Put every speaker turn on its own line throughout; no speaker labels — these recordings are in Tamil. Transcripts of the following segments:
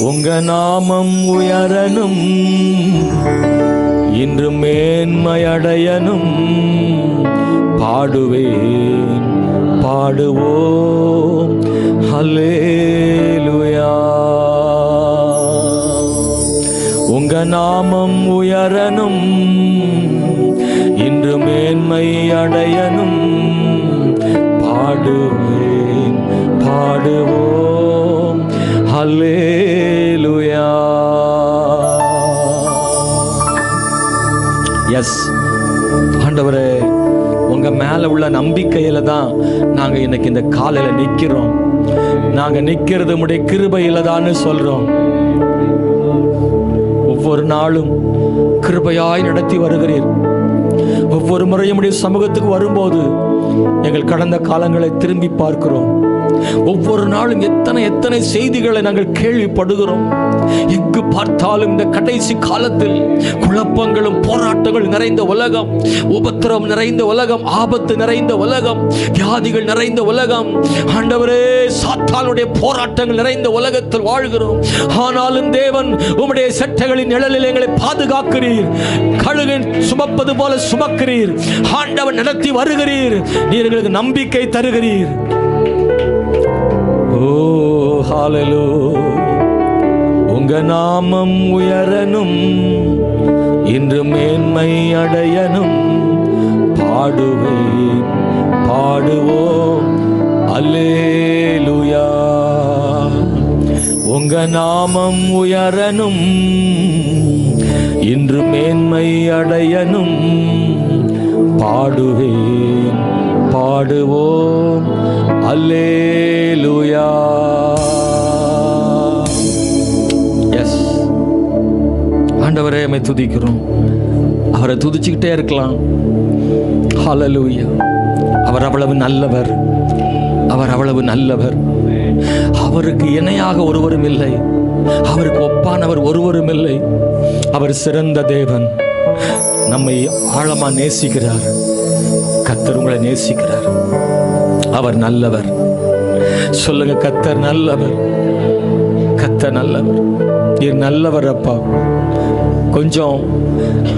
உங்க நாமம் உயரனும் இன்று மேன்மையடையனும் பாடுவேன் பாடுவோம். ஹலே ஹல்லேலுயா எஸ் ஆண்டவரே உங்க மேல உள்ள நம்பிக்கையில தான் நாங்க இன்னைக்கு இந்த காலையில நிக்கிறோம். நாங்க நிக்கிறது உடைய கிருபையில தான் சொல்றோம். ஒவ்வொரு நாளும் கிருபையாய் நடத்தி வருகிறீர். ஒவ்வொரு முறையும் சமூகத்துக்கு வரும்போது எங்கள் கடந்த காலங்களை திரும்பி பார்க்கிறோம். ஒவ்வொரு நாளும் எத்தனை எத்தனை செய்திகளை நாங்கள் கேள்விப்படுகிறோம். எங்கு பார்த்தாலும் இந்த கடைசி காலத்தில் குழப்பங்களும் போராட்டங்கள் நிறைந்த உலகம் உபத்திரம் நிறைந்த உலகம் ஆபத்து நிறைந்த உலகம் வியாதிகள் நிறைந்த உலகம் ஆண்டவரே சாத்தானுடைய போராட்டங்கள் நிறைந்த உலகத்தில் வாழ்கிறோம். ஆனாலும் தேவன் உம்முடைய சட்டைகளின் நிழலில் எங்களை பாதுகாக்கிறீர். கழுகின் சுமப்பது போல சுமக்கிறீர். ஆண்டவன் நடத்தி வருகிறீர். நீ எங்களுக்கு நம்பிக்கை தருகிறீர். ஹalleluya உங்க நாமம் உயரனும் இன்று மேன்மை அடையனும். பாடுவேன் பாடுவோம் அல்லேலுயா. உங்க நாமம் உயரனும் இன்று மேன்மை அடையனும். பாடுவேன் பாடுவோம் அல்லேலூயா. ஆண்டவரே அமை துதிக்கிறோம். அவரை துதிச்சுக்கிட்டே இருக்கலாம். ஹalleluya அவர் அவ்வளவு நல்லவர். அவர் அவ்வளவு நல்லவர். அவருக்கு இணையாக ஒருவரும் இல்லை. அவருக்கு ஒப்பானவர் ஒருவரும் இல்லை. அவர் சிறந்த தேவன். நம்மை ஆழமா நேசிக்கிறார். கத்தர் உங்களை நேசிக்கிறார். அவர் நல்லவர். சொல்லுங்க கத்தர் நல்லவர். கத்த நல்லவர். நீர் நல்லவர் அப்பா. கொஞ்சம்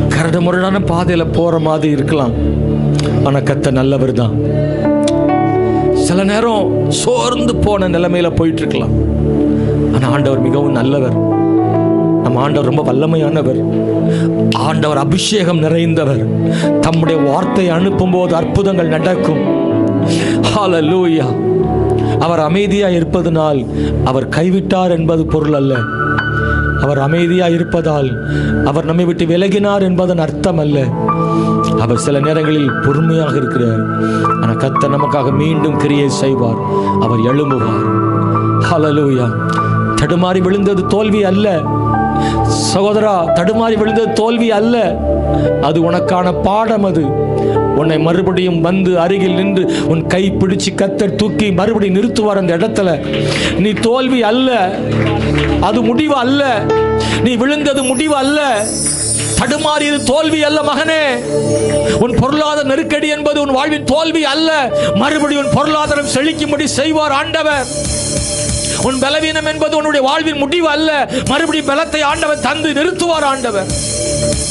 கரடு முரடான பாதையில் போகிற மாதிரி இருக்கலாம். ஆனால் கத்த நல்லவர் தான். சில நேரம் சோர்ந்து போன நிலைமையில் போயிட்டுருக்கலாம் ஆனால் ஆண்டவர் மிகவும் நல்லவர். நம்ம ஆண்டவர் ரொம்ப வல்லமையானவர். ஆண்டவர் அபிஷேகம் நிறைந்தவர். தம்முடைய வார்த்தை அனுப்பும்போது அற்புதங்கள் நடக்கும். ஹalleluya அவர் அமைதியா இருப்பதனால் அவர் கைவிட்டார் என்பது பொருள் அல்ல. அவர் அமைதியா இருப்பதால் அவர் நம்மை விட்டு விலகினார் என்பதன் அர்த்தம் அல்ல. அவர் சில நேரங்களில் பொறுமையாக இருக்கிறார். ஆனால் கத்த நமக்காக மீண்டும் கிரியை செய்வார். அவர் எழும்புவார். ஹலலூயா தடுமாறி விழுந்தது தோல்வி அல்ல. சகோதரா தடுமாறி விழுந்தது தோல்வி அல்ல. அது உனக்கான பாடம் அது. உன்னை மறுபடியும் வந்து அருகில் நின்று உன் கை பிடிச்சு கத்தர் தூக்கி மறுபடியும் நிறுத்துவார் அந்த இடத்துல. நீ தோல்வி அல்ல அது முடிவு அல்ல. நீ விழுந்தது முடிவு அல்ல. தடுமாறியது தோல்வி அல்ல மகனே. உன் பொருளாதார நெருக்கடி என்பது உன் வாழ்வின் தோல்வி அல்ல. மறுபடியும் உன் பொருளாதாரம் செழிக்கும்படி செய்வார் ஆண்டவர். உன் பலவீனம் என்பது உன்னுடைய வாழ்வின் முடிவு அல்ல. மறுபடியும் பலத்தை ஆண்டவர் தந்து நிறுத்துவார் ஆண்டவர்.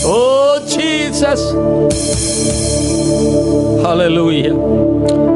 Oh, Jesus. Hallelujah.